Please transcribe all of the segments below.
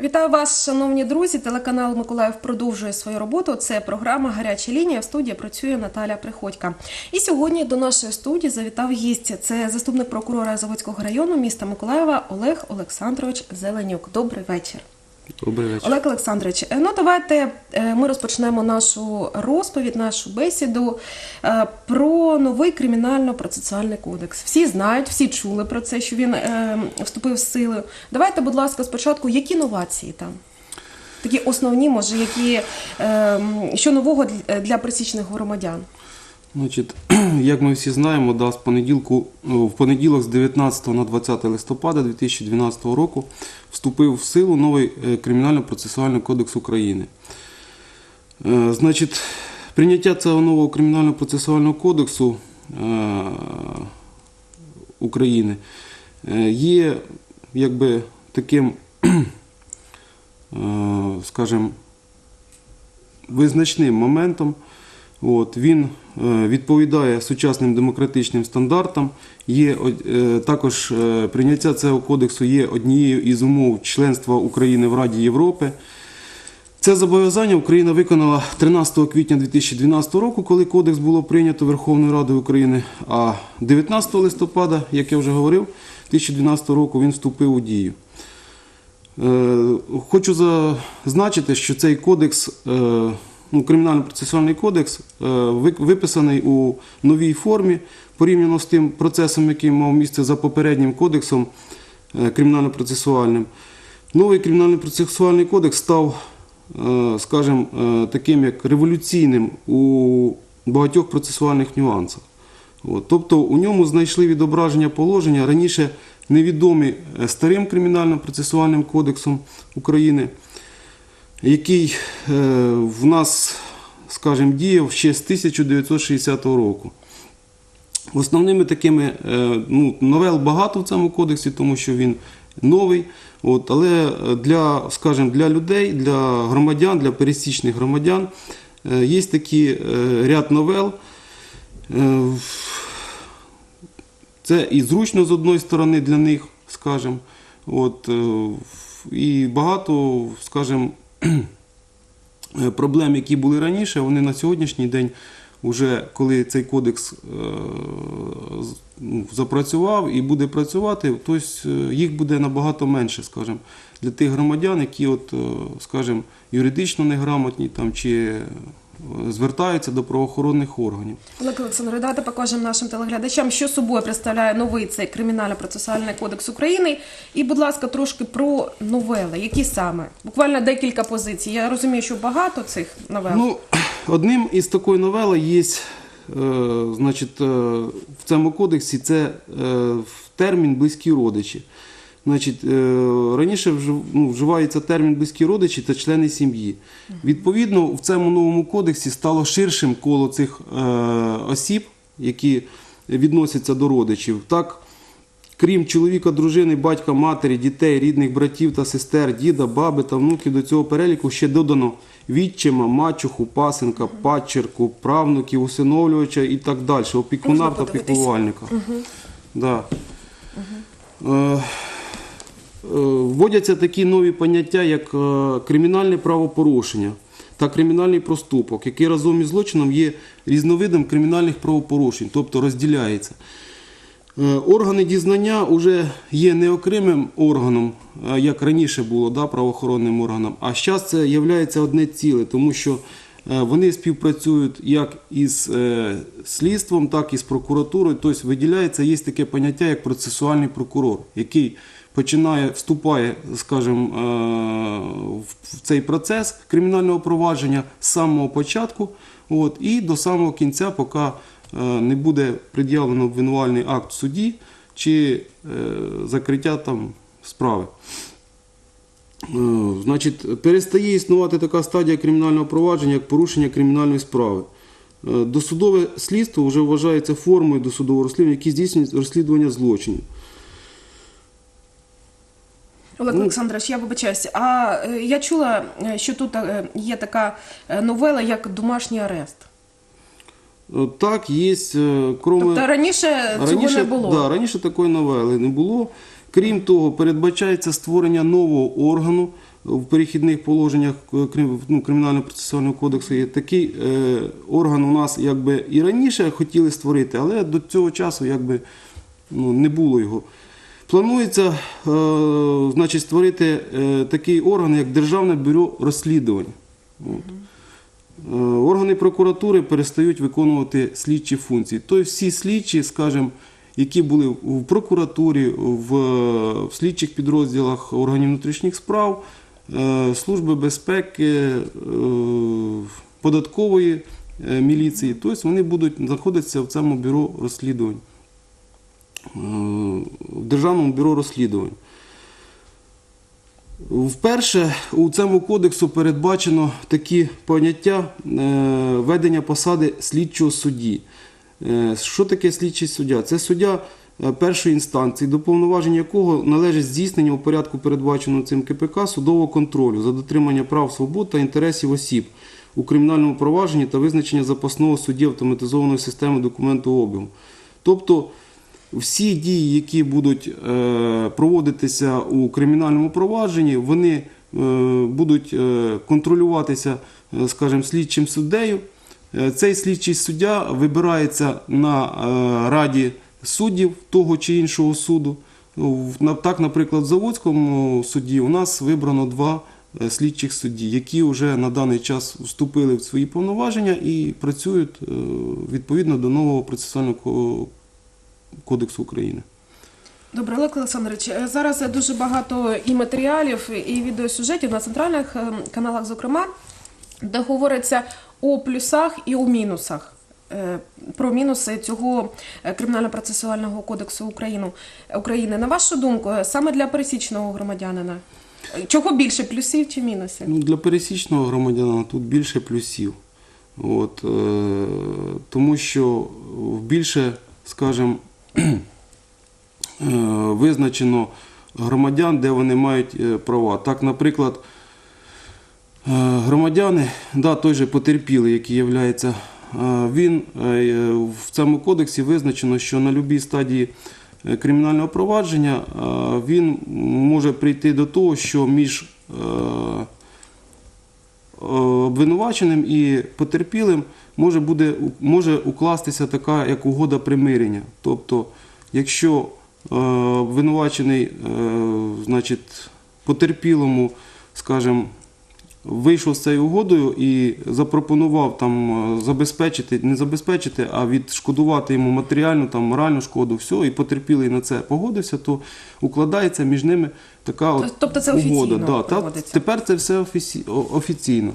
Вітаю вас, шановні друзі. Телеканал Миколаїв продовжує свою роботу. Це програма Гаряча лінія. В студії працює Наталя Приходька. І сьогодні до нашої студії завітав гість. Це заступник прокурора Заводського району міста Миколаєва Олег Олександрович Зеленюк. Добрий вечір. Добрий вечір. Олег Олександрович, е, ну давайте е, ми розпочнемо нашу розповідь, нашу бесіду е, про новий кримінально-процесуальний кодекс. Всі знають, всі чули про це, що він вступив в силу. Давайте, будь ласка, спочатку, які новації там? Такі основні, може, які що нового для- пересічних громадян? Значить, як ми всі знаємо, да, з понеділку, в понеділок з 19 на 20 листопада 2012 року вступив в силу новий е, Кримінально-процесуальний кодекс України. Е, Значить, прийняття цього нового Кримінально-процесуального кодексу е, України є якби таким, скажімо, визначним моментом. От, він е, відповідає сучасним демократичним стандартам. Є е, також е, прийняття цього кодексу є однією із умов членства України в Раді Європи. Це зобов'язання Україна виконала 13 квітня 2012 року, коли кодекс було прийнято Верховною Радою України. А 19 листопада, як я вже говорив, 2012 року він вступив у дію. Хочу зазначити, що цей кодекс, ну, кримінально-процесуальний кодекс, е, виписаний у новій формі порівняно з тим процесом, який мав місце за попереднім кодексом е, кримінально-процесуальним. Новий кримінально-процесуальний кодекс став, е, скажімо, таким як революційним у багатьох процесуальних нюансах. От, тобто у ньому знайшли відображення положення раніше невідомі старим кримінально-процесуальним кодексом України, який е, в нас, скажімо, діяв ще з 1960 року. Основними такими е, ну, новел багато в цьому кодексі, тому що він новий. От, але для, скажімо, для людей, для громадян, для пересічних громадян е, є такий ряд новел. Це і зручно з одної сторони для них, скажімо. От, і багато, скажімо, проблем, які були раніше, вони на сьогоднішній день, вже коли цей кодекс е, ну, запрацював і буде працювати, тобто їх буде набагато менше, скажімо, для тих громадян, які, от, е, скажімо, юридично неграмотні там, чи звертаються до правоохоронних органів. Олег Олександрович, давайте покажемо нашим телеглядачам, що собою представляє новий цей кримінально-процесуальний кодекс України. І, будь ласка, трошки про новели. Які саме? Буквально декілька позицій. Я розумію, що багато цих новел. Ну, одним із такої новели є, е, значить, е, в цьому кодексі це е, термін близькі родичі. Значить, е, раніше ну, вживається термін близькі родичі та члени сім'ї. Відповідно, в цьому новому кодексі стало ширшим коло цих е, осіб, які відносяться до родичів. Так, Крім чоловіка, дружини, батька, матері, дітей, рідних братів та сестер, діда, баби та внуків до цього переліку ще додано відчима, мачуху, пасенка, падчерку, правнуків, усиновлювача і так далі, опікуна та піклувальника. Да. Е, Вводяться такі нові поняття, як е, кримінальне правопорушення та кримінальний проступок, який разом із злочином є різновидом кримінальних правопорушень, тобто розділяється. Е, Органи дізнання вже є не окремим органом, е, як раніше було, да, правоохоронним органом, а зараз це є одне ціле, тому що е, вони співпрацюють як із е, слідством, так і з прокуратурою. Тобто виділяється, є таке поняття, як процесуальний прокурор, який починає, вступає, скажімо, е, в цей процес кримінального провадження з самого початку от, і до самого кінця, поки е, не буде пред'явлено обвинувальний акт в суді чи е, закриття там справи. Значить, перестає існувати така стадія кримінального провадження, як порушення кримінальної справи. Досудове слідство вже вважається формою досудового розслідування, яке здійснює розслідування злочинів. Олег Олександрович, я вибачаюся. А е, я чула, е, що тут е, є така е, новела, як домашній арест. Е, Так, є, е, кроме... Тобто раніше цього не було. Да, раніше такої новели не було. Крім того, передбачається створення нового органу в перехідних положеннях е, крим- ну, Кримінального процесуального кодексу є такий е, орган у нас якби і раніше хотіли створити, але до цього часу якби ну, не було його. Планується е, значить, створити е, такий орган, як Державне бюро розслідувань. От. Е, Органи прокуратури перестають виконувати слідчі функції. Тобто всі слідчі, скажімо, які були в прокуратурі, в, в слідчих підрозділах органів внутрішніх справ, Служби безпеки, податкової міліції, тобто вони будуть знаходитися в цьому бюро розслідувань, в Державному бюро розслідувань. Вперше у цьому кодексу передбачено такі поняття е, ведення посади слідчого судді. Е, Що таке слідчий суддя? Це суддя е, першої інстанції, до повноважень якого належить здійснення у порядку, передбаченому цим КПК, судового контролю за дотримання прав, свобод та інтересів осіб у кримінальному провадженні та визначення запасного судді автоматизованої системи документообігу. Тобто всі дії, які будуть е, проводитися у кримінальному провадженні, вони е, будуть е, контролюватися, скажімо, слідчим суддею. Цей слідчий суддя вибирається на раді суддів того чи іншого суду. Так, наприклад, в Заводському суді у нас вибрано два слідчих судді, які вже на даний час вступили в свої повноваження і працюють відповідно до нового процесуального кодексу України. Добре, Олег Олександрович, е, зараз дуже багато і матеріалів, і відеосюжетів на центральних е, каналах, зокрема, де говориться о плюсах і о мінусах. е, Про мінуси цього е, кримінально-процесуального кодексу України. На вашу думку, е, саме для пересічного громадянина, е, чого більше плюсів чи мінусів? Ну, для пересічного громадянина тут більше плюсів. От, е, тому що більше, скажімо, е, визначено громадян, де вони мають е, права. Так, наприклад, е, громадяни, да, той же потерпілий, який є, він е, в цьому кодексі визначено, що на будь-якій стадії е, кримінального провадження е, він може прийти до того, що між е, е, обвинуваченим і потерпілим може, буде, може укластися така як угода примирення. Тобто, якщо е, обвинувачений, е, значить, потерпілому, скажімо, вийшов з цією угодою і запропонував там е, забезпечити, не забезпечити, а відшкодувати йому матеріальну, там, моральну шкоду, все, і потерпілий на це погодився, то укладається між ними така от Тобто це угода. Да, та, тепер це все офіці... офіційно.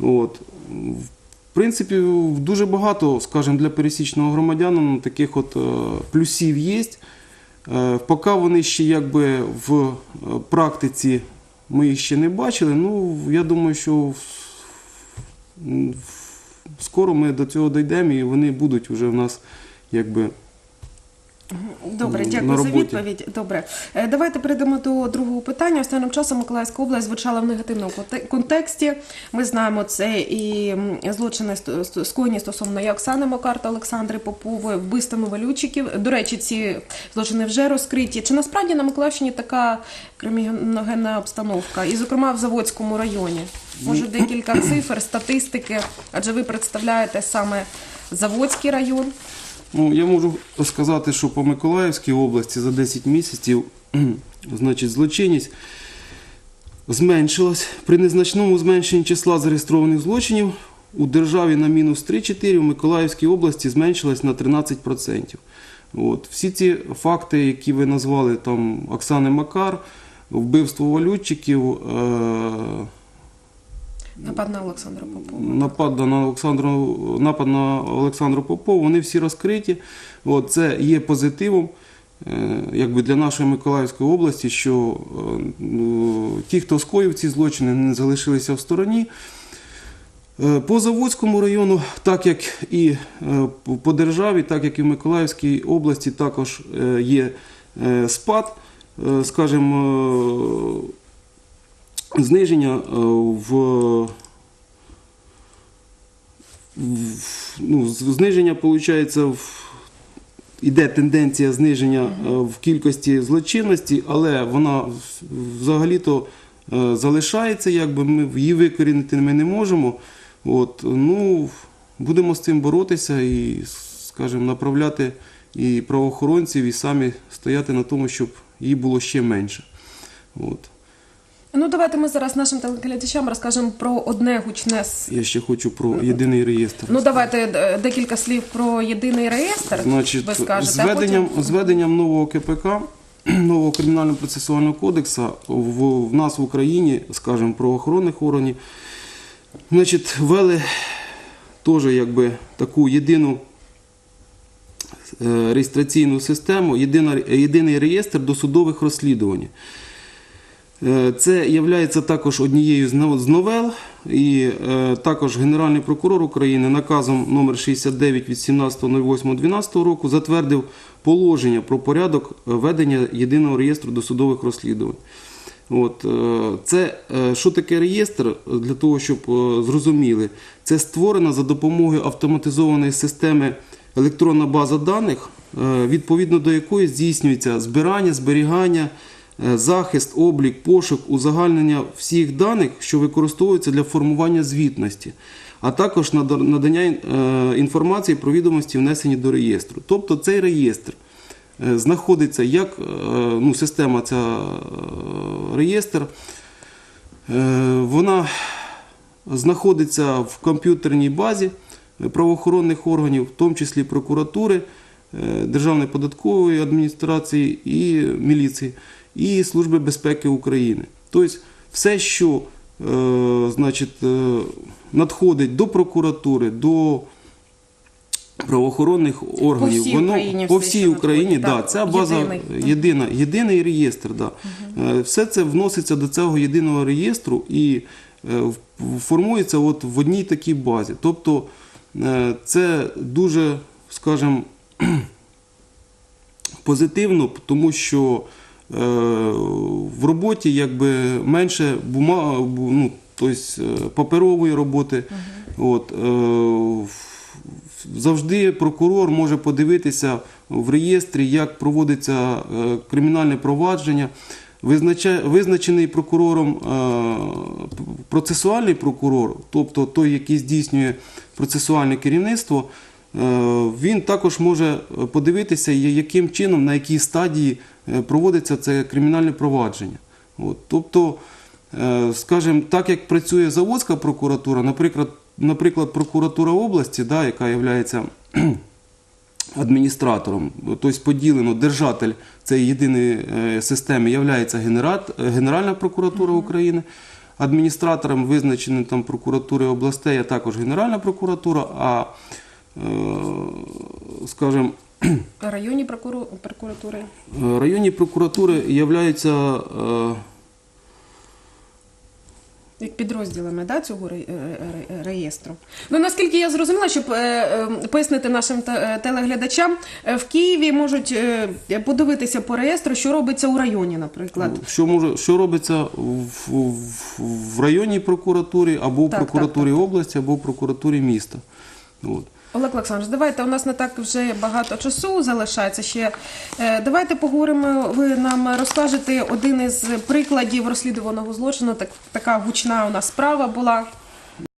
От. В принципі, дуже багато, скажімо, для пересічного громадянина таких от е, плюсів є. Е, Поки вони ще якби в е, практиці ми їх ще не бачили. Ну, я думаю, що скоро ми до цього дійдемо і вони будуть вже в нас якби. Добре, дякую за відповідь. Добре, Е, давайте перейдемо до другого питання. Останнім часом Миколаївська область звучала в негативному контексті. Ми знаємо це і злочини скоєні стосовно і Оксани Макар та Олександри Попової, вбивствами валючиків. До речі, ці злочини вже розкриті. Чи насправді на Миколаївщині така криміногенна обстановка, і зокрема в Заводському районі? Може, декілька цифр, статистики, адже ви представляєте саме Заводський район. Ну, я можу сказати, що по Миколаївській області за 10 місяців значить, злочинність зменшилась. При незначному зменшенні числа зареєстрованих злочинів у державі на мінус 3-4, в Миколаївській області зменшилась на 13%. От. Всі ці факти, які ви назвали, там Оксани Макар, вбивство валютчиків, е- Напад на Олександра Попова. напад на Олександру, напад на Олександру Попову, вони всі розкриті. От, це є позитивом е, якби для нашої Миколаївської області, що е, ну, ті, хто скоїв ці злочини, не залишилися в стороні. Е, По Заводському району, так як і по державі, так як і в Миколаївській області, також є спад, скажімо, зниження е, в, ну, зниження, виходить, в, іде тенденція зниження е, в кількості злочинності, але вона взагалі-то е, залишається, якби ми її викорінити ми не можемо. От, ну, будемо з цим боротися і, скажімо, направляти і правоохоронців, і самі стояти на тому, щоб її було ще менше. От. Ну давайте ми зараз нашим телеглядачам розкажемо про одне гучне. с- Я ще хочу про єдиний реєстр. Ну давайте е, декілька слів про єдиний реєстр. Значить, ви скажете, з а введенням, потім- з введенням нового КПК, нового кримінально-процесуального кодексу в, в нас в Україні, скажімо, правоохоронних органів, значить, ввели теж якби таку єдину е, реєстраційну систему, єдина, єдиний реєстр досудових розслідувань. Е, Це є також однією з новел, і е, також Генеральний прокурор України наказом номер 69 від 17.08.12 року затвердив положення про порядок ведення єдиного реєстру досудових розслідувань. От, е, це що таке реєстр? Для того, щоб зрозуміли, це створена за допомогою автоматизованої системи електронна база даних, відповідно до якої здійснюється збирання, зберігання, захист, облік, пошук, узагальнення всіх даних, що використовуються для формування звітності, а також надання е, інформації про відомості, внесені до реєстру. Тобто цей реєстр е, знаходиться як е, ну, система ця е, реєстр, е, вона знаходиться в комп'ютерній базі правоохоронних органів, в тому числі прокуратури, е, Державної податкової адміністрації і міліції, і Служби безпеки України. Тобто все, що е, значить, е, надходить до прокуратури, до правоохоронних органів, всій воно Україні по всій Україні, да, так, ця база єдиний. єдина, єдиний реєстр. Да. Е, Все це вноситься до цього єдиного реєстру і формується от в одній такій базі. Тобто це дуже, скажімо, позитивно, тому що в роботі якби менше бума, ну, тобто, е, паперової роботи. От, е, завжди прокурор може подивитися в реєстрі, як проводиться е, кримінальне провадження. Визначений прокурором е, процесуальний прокурор, тобто той, який здійснює процесуальне керівництво, е, він також може подивитися, яким чином, на якій стадії е, проводиться це кримінальне провадження. От, тобто, е, скажімо, так як працює заводська прокуратура, наприклад, наприклад прокуратура області, да, яка є адміністратором, тобто поділено держатель цієї єдиної е, системи є Генеральна прокуратура України. Адміністратором визначеним там прокуратури областей, а також Генеральна прокуратура, а е, скажімо, районні прокуру- прокуратури. Е, Районні прокуратури являються е, Як підрозділами да, цього ре- е, ре- реєстру. Ну наскільки я зрозуміла, щоб е, е, пояснити нашим е, телеглядачам, е, в Києві можуть е, подивитися по реєстру, що робиться у районі, наприклад. що може що робиться в, в, в районній прокуратурі або в Так, прокуратурі так, області, або в прокуратурі міста. От. Олег Олександрович, давайте у нас не так вже багато часу залишається ще. Е, Давайте поговоримо. Ви нам розкажете один із прикладів розслідуваного злочину. Так така гучна у нас справа була.